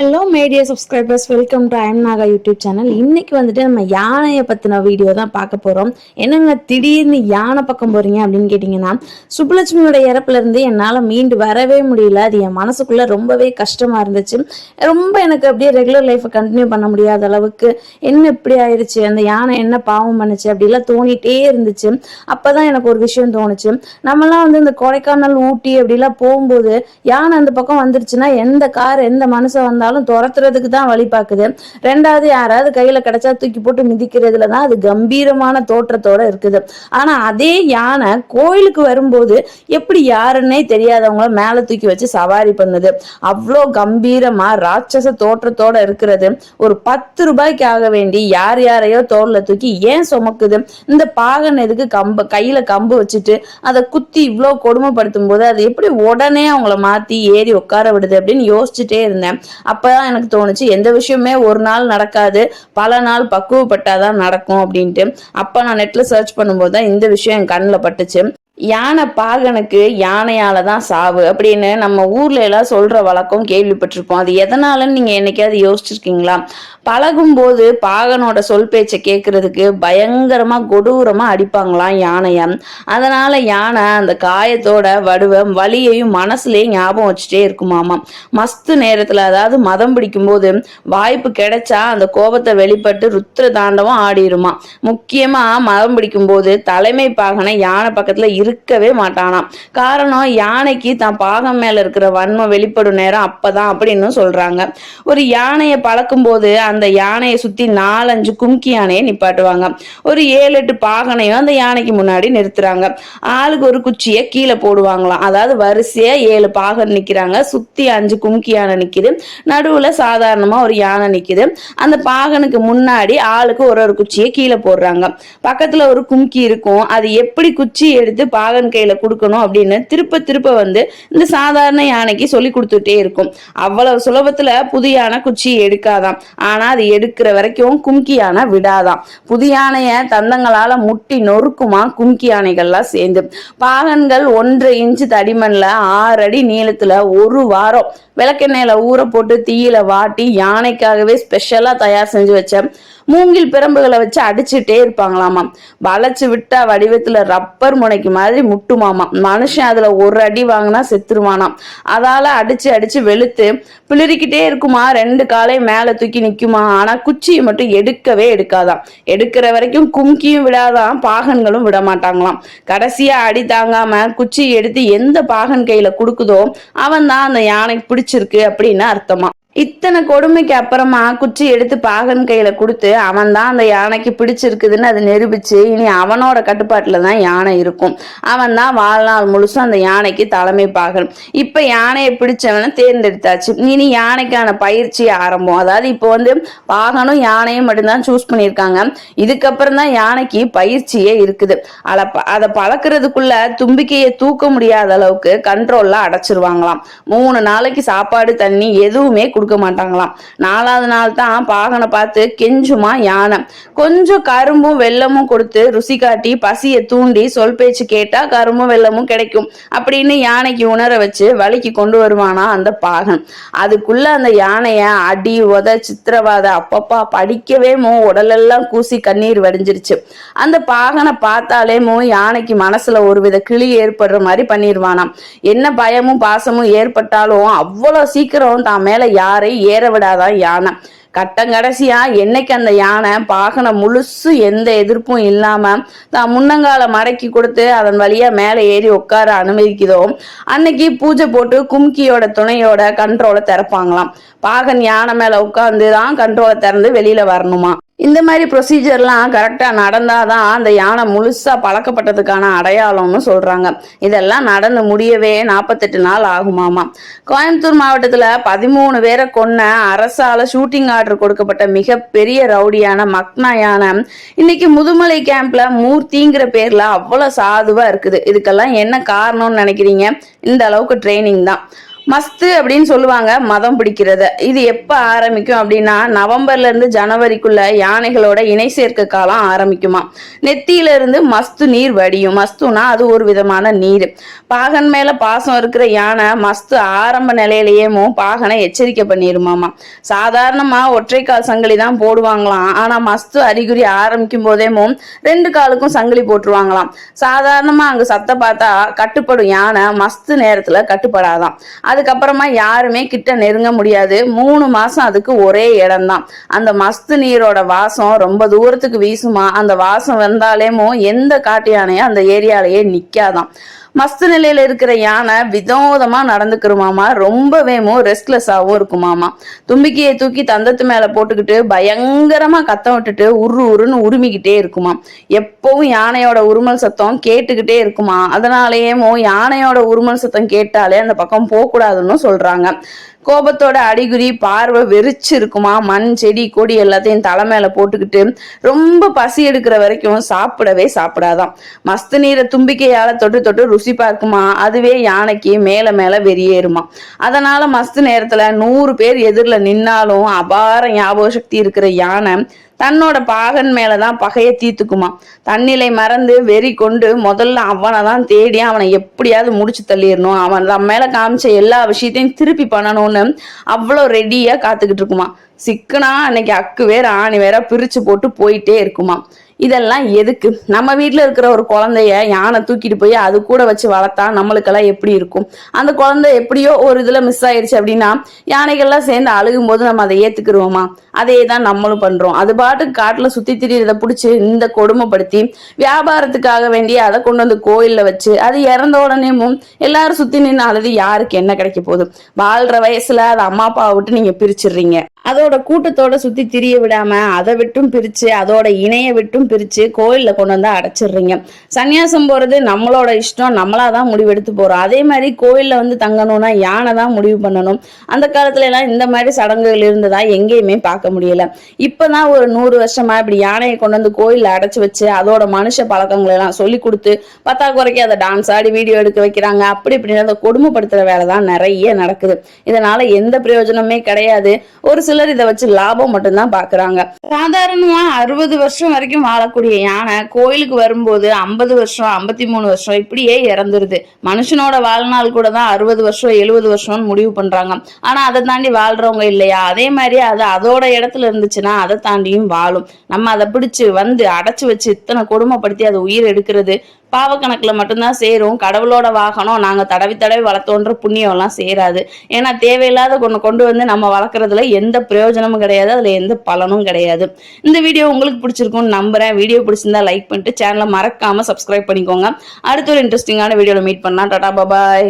Hello media subscribers welcome to I'm Naga YouTube channel இன்னைக்கு வந்துட்டு நம்ம யானையை பற்றின வீடியோ தான் பார்க்க போகிறோம் என்னங்க திடீர்னு யானை பக்கம் போகிறீங்க அப்படின்னு கேட்டிங்கன்னா சுப்புலட்சுமியோட இறப்புல இருந்து என்னால் மீண்டு வரவே முடியல. அது என் மனசுக்குள்ளே ரொம்பவே கஷ்டமாக இருந்துச்சு. ரொம்ப எனக்கு அப்படியே ரெகுலர் லைஃப்பை கண்டினியூ பண்ண முடியாத அளவுக்கு என்ன இப்படி ஆயிடுச்சு அந்த யானை என்ன பாவம் பண்ணுச்சு? அப்படிலாம் தோணிட்டே இருந்துச்சு. அப்போ தான் எனக்கு ஒரு விஷயம் தோணுச்சு. நம்மலாம் வந்து இந்த கொடைக்கானல் ஊட்டி அப்படிலாம் போகும்போது யானை அந்த பக்கம் வந்துருச்சுன்னா எந்த கார் எந்த மனுஷன் இருந்தாலும் துரத்துறதுக்கு தான் வழி பார்க்குது. ரெண்டாவது யாராவது கையில கிடைச்சா தூக்கி போட்டு மிதிக்கிறதுல தான் அது கம்பீரமான தோற்றத்தோட இருக்குது. ஆனா அதே யானை கோயிலுக்கு வரும்போது எப்படி யாருன்னே தெரியாதவங்கள மேல தூக்கி வச்சு சவாரி பண்ணுது. அவ்வளோ கம்பீரமா ராட்சச தோற்றத்தோட இருக்கிறது. ஒரு பத்து ரூபாய்க்கு ஆக வேண்டி யார் யாரையோ தோல்ல தூக்கி ஏன் சுமக்குது? இந்த பாகன் எதுக்கு கம்பு கையில கம்பு வச்சுட்டு அதை குத்தி இவ்வளோ கொடுமைப்படுத்தும் போது அது எப்படி உடனே அவங்கள மாத்தி ஏறி உட்கார விடுது அப்படின்னு யோசிச்சுட்டே இருந்தேன். அப்பதான் எனக்கு தோணுச்சு எந்த விஷயமே ஒரு நாள் நடக்காது பல நாள் பக்குவப்பட்டாதான் நடக்கும் அப்படின்ட்டு. அப்ப நான் நெட்ல சர்ச் பண்ணும்போது தான் இந்த விஷயம் என் கண்ணில் பட்டுச்சு. யானை பாகனுக்கு யானையால தான் சாவு அப்படின்னு நம்ம ஊர்ல எல்லாம் சொல்ற வழக்கம் கேள்விப்பட்டிருப்போம். அது எதனாலன்னு நீங்க என்னைக்காவது யோசிச்சிருக்கீங்களா? பழகும் போது பாகனோட சொல் பேச்சை கேட்கறதுக்கு பயங்கரமா கொடூரமா அடிப்பாங்களாம் யானைய. அதனால யானை அந்த காயத்தோட வடுவ வலியையும் மனசுலயே ஞாபகம் வச்சுட்டே இருக்குமாமா. மஸ்து நேரத்துல அதாவது மதம் பிடிக்கும் போது வாய்ப்பு கிடைச்சா அந்த கோபத்தை வெளிப்பட்டு ருத்ர தாண்டவம் ஆடிருமா. முக்கியமா மதம் பிடிக்கும் போது தலைமை பாகனை யானை பக்கத்துல இருக்கவே மாட்டானாம். காரணம் யானைக்கு தான் பாகம் மேல இருக்கிற வன்மம் வெளிப்படும் நேரம் அப்பதான் அப்படின்னு சொல்றாங்க. ஒரு யானையை பழக்கும் போது அந்த யானையை சுத்தி நாலஞ்சு கும்கி யானையை நிப்பாட்டுவாங்க. ஒரு ஏழு எட்டு பாகனையும் அந்த யானைக்கு முன்னாடி நிறுத்துறாங்க. ஆளுக்கு ஒரு குச்சியை கீழே போடுவாங்களாம். அதாவது வரிசையா ஏழு பாகன் நிக்கிறாங்க. சுத்தி அஞ்சு கும்கி யானை நிக்குது. நடுவுல சாதாரணமா ஒரு யானை நிக்குது. அந்த பாகனுக்கு முன்னாடி ஆளுக்கு ஒரு ஒரு குச்சியை கீழே போடுறாங்க. பக்கத்துல ஒரு கும்கி இருக்கும். அது எப்படி குச்சி எடுத்து பாகன் கையில கொடுக்கணும் அப்படின்னு திருப்ப திருப்ப வந்து இந்த சாதாரண யானைக்கு சொல்லி கொடுத்துட்டே இருக்கும். அவ்வளவு சுலபத்துல புது யானை குச்சி எடுக்காதாம். ஆனா அது எடுக்கிற வரைக்கும் கும்கி யானை விடாதாம். புது யானைய தந்தங்களால முட்டி நொறுக்குமா கும்கி யானைகள்லாம் சேர்ந்து. பாகன்கள் ஒன்றரை இன்ச்சு தடிமண்ல ஆறு அடி நீளத்துல ஒரு வாரம் விளக்கெண்ணெயில ஊற போட்டு தீயில வாட்டி யானைக்காகவே ஸ்பெஷலா தயார் செஞ்சு வச்ச மூங்கில் பிரம்புகளை வச்சு அடிச்சுட்டே இருப்பாங்களாமா? வளைச்சு விட்டா வடிவத்துல ரப்பர் முனைக்கு மாதிரி முட்டுமாமா. மனுஷன் அதுல ஒரு அடி வாங்கினா செத்துருவானாம். அதால அடிச்சு அடிச்சு வெளுத்து பிளிரிக்கிட்டே இருக்குமா? ரெண்டு காலையும் மேல தூக்கி நிக்குமா? ஆனா குச்சியை மட்டும் எடுக்கவே எடுக்காதாம். எடுக்கிற வரைக்கும் கும்கியும் விடாதான் பாகன்களும் விட மாட்டாங்களாம் கடைசியா அடி தாங்காம குச்சி எடுத்து எந்த பாகன் கையில கொடுக்குதோ அவன் தான் அந்த யானைக்கு பிடிச்சிருக்கு அப்படின்னு அர்த்தமா? இத்தனை கொடுமைக்கு அப்புறமா குச்சி எடுத்து பாகன் கையில கொடுத்து அவன் தான் அந்த யானைக்கு பிடிச்சிருக்குதுன்னு அதை நிரூபிச்சு இனி அவனோட கட்டுப்பாட்டுல தான் யானை இருக்கும். அவன் தான் வாழ்நாள் முழுசும் அந்த யானைக்கு தலைமை பாகன். இப்ப யானையை பிடிச்சவனை தேர்ந்தெடுத்தாச்சு. இனி யானைக்கான பயிற்சி ஆரம்பம். அதாவது இப்போ வந்து பாகனும் யானையும் மட்டும்தான் சூஸ் பண்ணியிருக்காங்க. இதுக்கப்புறம் தான் யானைக்கு பயிற்சியே இருக்குது. அதை அதை பழக்கிறதுக்குள்ள தும்பிக்கையை தூக்க முடியாத அளவுக்கு கண்ட்ரோல்ல அடைச்சிருவாங்களாம். மூணு நாளைக்கு சாப்பாடு தண்ணி எதுவுமே கொடுக்க மாட்டாங்களாம். நாலாவது நாள் தான் பாகனை பார்த்து கெஞ்சுமா யானை? கொஞ்சம் கரும்பும் வெள்ளமும் கொடுத்து ருசி காட்டி பசியை தூண்டி சொல் பேச்சு கேட்டா கரும்பும் வெள்ளமும் கிடைக்கும். அப்படின்னு யானைக்கு உணர வச்சு வழிக்கு கொண்டு வருவானா அந்த பாகன். அதுக்குள்ள அந்த யானைய அடி உத சித்திரவாத அப்பப்பா படிக்கவே மோ உடலெல்லாம் கூசி கண்ணீர் வடிஞ்சிருச்சு. அந்த பாகனை பார்த்தாலே மோ யானைக்கு மனசுல ஒருவித கிளி ஏற்படுற மாதிரி பண்ணிடுவானாம் என்ன பயமும் பாசமும் ஏற்பட்டாலும் அவ்வளவு சீக்கிரம் தான் மேல யாரை ஏற விடாதான் யானை? கட்டங்கடைசியா என்னைக்கு அந்த யானை பாகனை முழுசு எந்த எதிர்ப்பும் இல்லாம தான் முன்னங்கால மடக்கி கொடுத்து அதன் வழியா மேலே ஏறி உட்கார அனுமதிக்குதோ அன்னைக்கு பூஜை போட்டு கும்கியோட துணையோட கண்ட்ரோலை திறப்பாங்களாம். பாகன் யானை மேல உட்காந்து தான் கண்ட்ரோலை திறந்து வெளியில வரணுமா? இந்த மாதிரி ப்ரொசீஜர்லாம் கரெக்டாக நடந்தால் தான் அந்த யானை முழுசாக பழக்கப்பட்டதுக்கான அடையாளம்னு சொல்கிறாங்க இதெல்லாம் நடந்து முடியவே நாற்பத்தெட்டு நாள் ஆகுமாமா. கோயம்புத்தூர் மாவட்டத்தில் பதிமூணு பேரை கொன்ன அரசால் ஷூட்டிங் ஆர்டர் கொடுக்கப்பட்ட மிகப்பெரிய ரவுடியான மக்னா யானை இன்னைக்கு முதுமலை கேம்ப்ல மூர்த்திங்கிற பேரில் அவ்வளோ சாதுவாக இருக்குது. இதுக்கெல்லாம் என்ன காரணம்னு நினைக்கிறீங்க? இந்த அளவுக்கு ட்ரைனிங் தான். மஸ்து அப்படின்னு சொல்லுவாங்க மதம் பிடிக்கிறத. இது எப்ப ஆரம்பிக்கும் அப்படின்னா நவம்பர்ல இருந்து ஜனவரிக்குள்ள யானைகளோட இணை சேர்க்க காலம் ஆரம்பிக்குமா நெத்தியில இருந்து மஸ்து நீர் வடியும். மஸ்துனா அது ஒரு விதமான நீர். பாகன் மேல பாசம் இருக்கிற யானை மஸ்து ஆரம்ப நிலையிலேயேமோ பாகனை எச்சரிக்கை பண்ணிருமாமா சாதாரணமா ஒற்றை கால் சங்கிலி தான் போடுவாங்களாம். ஆனா மஸ்து அறிகுறி ஆரம்பிக்கும் போதேமோ ரெண்டு காலுக்கும் சங்கிலி போட்டுருவாங்களாம். சாதாரணமா அங்க சத்த பார்த்தா கட்டுப்படும் யானை மஸ்து நேரத்துல கட்டுப்படாதாம். அதுக்கப்புறமா யாருமே கிட்ட நெருங்க முடியாது. மூணு மாசம் அதுக்கு ஒரே இடம்தான். அந்த மஸ்து நீரோட வாசம் ரொம்ப தூரத்துக்கு வீசுமா? அந்த வாசம் வந்தாலேமோ எந்த காட்டு யானையும் அந்த ஏரியாலேயே நிக்காதாம். மஸ்து நிலையில இருக்கிற யானை விதோதமா நடந்துக்கிறோமாமா ரொம்பவேமோ ரெஸ்ட்லெஸ்ஸாகவும் இருக்குமாமா தும்பிக்கையை தூக்கி தந்தத்து மேல போட்டுக்கிட்டு பயங்கரமா கத்தம் விட்டுட்டு உரு உருன்னு உருமிக்கிட்டே இருக்குமா. எப்பவும் யானையோட உருமல் சத்தம் கேட்டுக்கிட்டே இருக்குமா. அதனாலேயேமோ யானையோட உருமல் சத்தம் கேட்டாலே அந்த பக்கம் போகக்கூடாதுன்னு சொல்றாங்க. கோபத்தோட அடிகுறி பார்வை வெறிச்சு இருக்குமா மண் செடி கொடி எல்லாத்தையும் தலை மேலே போட்டுக்கிட்டு ரொம்ப பசி எடுக்கிற வரைக்கும் சாப்பிடவே சாப்பிடாதாம். மஸ்து நீரை தும்பிக்கையால தொட்டு தொட்டு ருசி பார்க்குமா? அதுவே யானைக்கு மேல மேல வெறியேறுமா. அதனால மஸ்து நேரத்துல நூறு பேர் எதிரில் நின்னாலும் அபார ஞாபக சக்தி இருக்கிற யானை தன்னோட பாகன் மேலதான் பகைய தீர்த்துக்குமா தன்னிலை மறந்து வெறி கொண்டு முதல்ல அவனை தான் தேடி அவனை எப்படியாவது முடிச்சு தள்ளிடணும். அவன் தன் மேல காமிச்ச எல்லா விஷயத்தையும் திருப்பி பண்ணணும்னு அவ்வளோ ரெடியா காத்துக்கிட்டு இருக்குமா சிக்கனா அன்னைக்கு அக்கு வேற ஆணி வேற பிரிச்சு போட்டு போயிட்டே இருக்குமா. இதெல்லாம் எதுக்கு? நம்ம வீட்டில் இருக்கிற ஒரு குழந்தைய யானை தூக்கிட்டு போய் அது கூட வச்சு வளர்த்தா நம்மளுக்கெல்லாம் எப்படி இருக்கும்? அந்த குழந்தை எப்படியோ ஒரு இதில் மிஸ் ஆயிடுச்சு அப்படின்னா யானைகள்லாம் சேர்ந்து அழுகும் போது நம்ம அதை ஏற்றுக்குருவோமா அதே தான் நம்மளும் பண்ணுறோம் அது பாட்டுக்கு காட்டில் சுற்றி திரியறதை பிடிச்சி இந்த கொடுமைப்படுத்தி வியாபாரத்துக்காக வேண்டிய அதை கொண்டு வந்து கோயிலில் வச்சு அது இறந்த உடனேமும் எல்லாரும் சுற்றி நின்று அழுது யாருக்கு? என்ன கிடைக்க போகுது? வாழ்கிற வயசில் அது அம்மா அப்பாவை விட்டு நீங்கள் பிரிச்சிடுறீங்க. அதோட கூட்டத்தோட சுத்தி திரிய விடாம அதை விட்டும் பிரிச்சு அதோட இணைய விட்டும் பிரிச்சு கோயில்ல கொண்டு வந்து அடைச்சிடுறீங்க. சன்னியாசம் போறது நம்மளோட இஷ்டம் நம்மளா தான் முடிவெடுத்து போறோம். அதே மாதிரி கோயில்ல வந்து தங்கணும்னா யானை தான் முடிவு பண்ணணும். அந்த காலத்துல எல்லாம் இந்த மாதிரி சடங்குகள் இருந்ததா எங்கேயுமே பார்க்க முடியல. இப்பதான் ஒரு நூறு வருஷமா இப்படி யானையை கொண்டு வந்து கோயில்ல அடைச்சு வச்சு அதோட மனுஷ பழக்கங்களை எல்லாம் சொல்லி கொடுத்து பத்தாக்குறைக்கு அதை டான்ஸ் ஆடி வீடியோ எடுக்க வைக்கிறாங்க. அப்படி இப்படின்னு அதை கொடுமைப்படுத்துற வேலை தான் நிறைய நடக்குது. இதனால எந்த பிரயோஜனமே கிடையாது. ஒரு சிலர் இதை வச்சு லாபம் மட்டும்தான் பாக்குறாங்க. சாதாரணமா அறுபது வருஷம் வரைக்கும் வாழக்கூடிய யானை கோயிலுக்கு வரும்போது ஐம்பது வருஷம் ஐம்பத்தி மூணு வருஷம் இப்படியே இறந்துருது. மனுஷனோட வாழ்நாள் கூட தான் அறுபது வருஷம் எழுபது வருஷம்னு முடிவு பண்றாங்க. ஆனா அதை தாண்டி வாழ்றவங்க இல்லையா? அதே மாதிரி அது அதோட இடத்துல இருந்துச்சுன்னா அதை தாண்டியும் வாழும். நம்ம அதை பிடிச்சு வந்து அடைச்சு வச்சு இத்தனை கொடுமைப்படுத்தி அதை உயிர் எடுக்கிறது பாவக்கணக்கில் மட்டும்தான் சேரும். கடவுளோட வாகனம் நாங்கள் தடவி தடவி வளர்த்தோன்ற புண்ணியம்லாம் சேராது. ஏன்னா தேவையில்லாத கொண்டு கொண்டு வந்து நம்ம வளர்க்குறதுல எந்த பிரயோஜனமும் கிடையாது. அதில் எந்த பலனும் கிடையாது. இந்த வீடியோ உங்களுக்கு பிடிச்சிருக்கும்னு நம்புகிறேன் வீடியோ பிடிச்சிருந்தா லைக் பண்ணிட்டு சேனலை மறக்காமல் சப்ஸ்கிரைப் பண்ணிக்கோங்க. அடுத்த ஒரு இன்ட்ரெஸ்டிங்கான வீடியோவில் மீட் பண்ணலாம். டாடா பபாய்